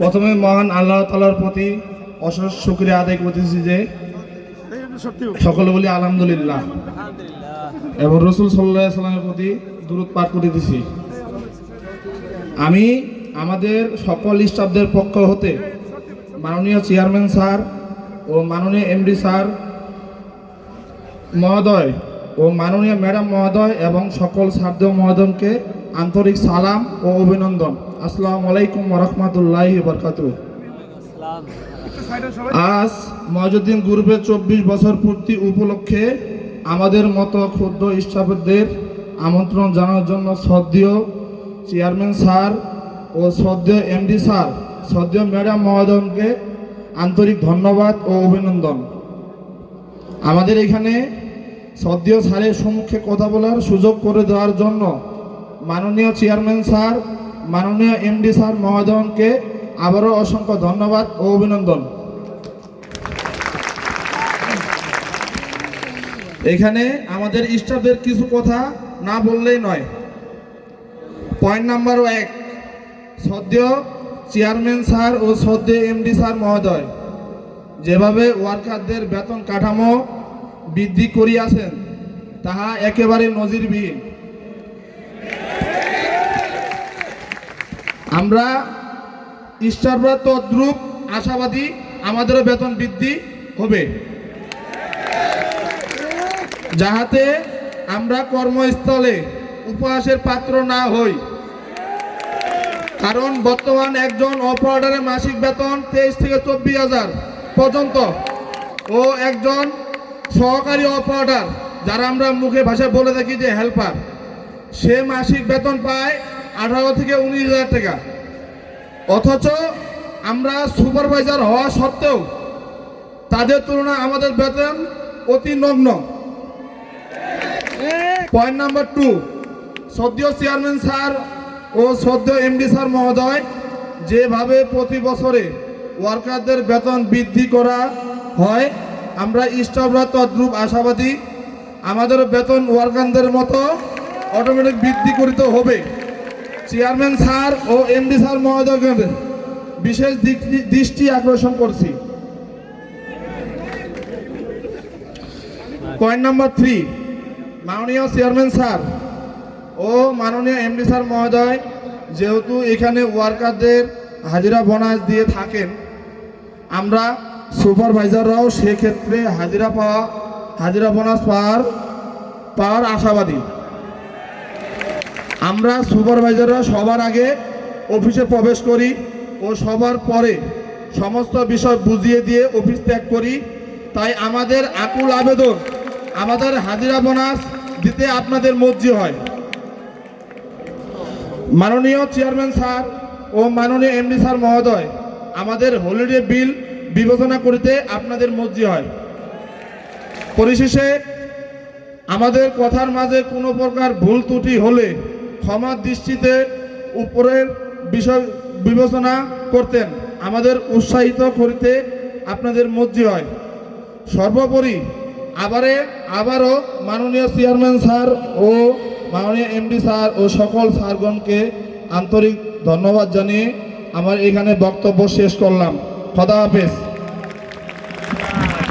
প্রথমে মহান আল্লাহ তালার প্রতি অশেষ শুক্রিয়া আদায় করতেছি যে সকলে বলি আলহামদুলিল্লাহ। এবং রসুল সাল্লামের প্রতি দূরত পাঠ করে দিছি। আমি আমাদের সকল স্টাফদের পক্ষ হতে মাননীয় চেয়ারম্যান স্যার ও মাননীয় এমডি স্যার মহোদয় ও মাননীয় ম্যাডাম মহোদয় এবং সকল সাধ্য মহোদয়কে আন্তরিক সালাম ও অভিনন্দন। আসসালামু আলাইকুম রহমতুল্লাহ বরকাত আজ মজুদ্দিন গ্রুপের চব্বিশ বছর পূর্তি উপলক্ষে আমাদের মতো ক্ষুদ্র স্টাফদের আমন্ত্রণ জানার জন্য শ্রদ্ধেয় চেয়ারম্যান স্যার ও শ্রদ্ধেয় এমডি স্যার, শ্রদ্ধেয় ম্যাডাম মহোদয়কে আন্তরিক ধন্যবাদ ও অভিনন্দন। আমাদের এখানে শ্রদ্ধেয় স্যারের সম্মুখে কথা বলার সুযোগ করে দেওয়ার জন্য মাননীয় চেয়ারম্যান স্যার, মাননীয় এমডি স্যার মহোদয়কে আবারও অসংখ্য ধন্যবাদ ও অভিনন্দন। এখানে আমাদের স্টাফদের কিছু কথা না বললেই নয়। পয়েন্ট নাম্বার এক শ্রদ্ধেয় চেয়ারম্যান স্যার ও শ্রদ্ধেয় এমডি স্যার মহোদয় যেভাবে ওয়ার্কারদের বেতন কাঠামো বৃদ্ধি করিয়াছেন, তাহা একেবারে নজিরবিহীন। আমরা স্টাররা তদ্রুপ আশাবাদী, আমাদেরও বেতন বৃদ্ধি হবে। যাহাতে আমরা কর্মস্থলে উপহাসের পাত্র না হই। কারণ বর্তমান একজন অপারেটরের মাসিক বেতন তেইশ থেকে চব্বিশ হাজার পর্যন্ত ও একজন সহকারী অপারেটর যারা আমরা মুখে ভাষায় বলে থাকি যে হেল্পার, সে মাসিক বেতন পায় আঠারো থেকে উনিশ হাজার টাকা। অথচ আমরা সুপারভাইজার হওয়া সত্ত্বেও তাদের তুলনায় আমাদের বেতন অতি নগ্ন। পয়েন্ট নাম্বার টু সদ্য চেয়ারম্যান স্যার ও সদ্য এমডি স্যার মহোদয় যেভাবে প্রতি বছরে ওয়ার্কারদের বেতন বৃদ্ধি করা হয়, আমরা স্টাফরা তদ্রুপ আশাবাদী আমাদের বেতন ওয়ার্কারদের মতো অটোমেটিক বৃদ্ধি করিতে হবে। চেয়ারম্যান স্যার ও এমডি স্যার মহোদয়কে বিশেষ দৃষ্টি আকর্ষণ করছি। পয়েন্ট নাম্বার থ্রি মাননীয় চেয়ারম্যান স্যার ও মাননীয় এমডি স্যার মহোদয়, যেহেতু এখানে ওয়ার্কারদের হাজিরা বোনাস দিয়ে থাকেন, আমরা সুপারভাইজাররাও সেক্ষেত্রে হাজিরা পাওয়া হাজিরা বোনাস পাওয়ার পাওয়ার আশাবাদী। আমরা সুপারভাইজাররা সবার আগে অফিসে প্রবেশ করি ও সবার পরে সমস্ত বিষয় বুঝিয়ে দিয়ে অফিস ত্যাগ করি। তাই আমাদের আকুল আবেদন, আমাদের হাজিরা বোনাস দিতে আপনাদের মর্জি হয়। মাননীয় চেয়ারম্যান স্যার ও মাননীয় এমডি স্যার মহোদয়, আমাদের হলিডে বিল বিবেচনা করিতে আপনাদের মর্জি হয়। পরিশেষে আমাদের কথার মাঝে কোনো প্রকার ভুল ত্রুটি হলে ক্ষমার দৃষ্টিতে উপরের বিষয় বিবেচনা করতেন। আমাদের উৎসাহিত করিতে আপনাদের মর্জি হয়। সর্বোপরি আবারে আবারও মাননীয় চেয়ারম্যান স্যার ও মাননীয় এমডি স্যার ও সকল স্যারগণকে আন্তরিক ধন্যবাদ জানিয়ে আমার এখানে বক্তব্য শেষ করলাম। খদা হাফেজ।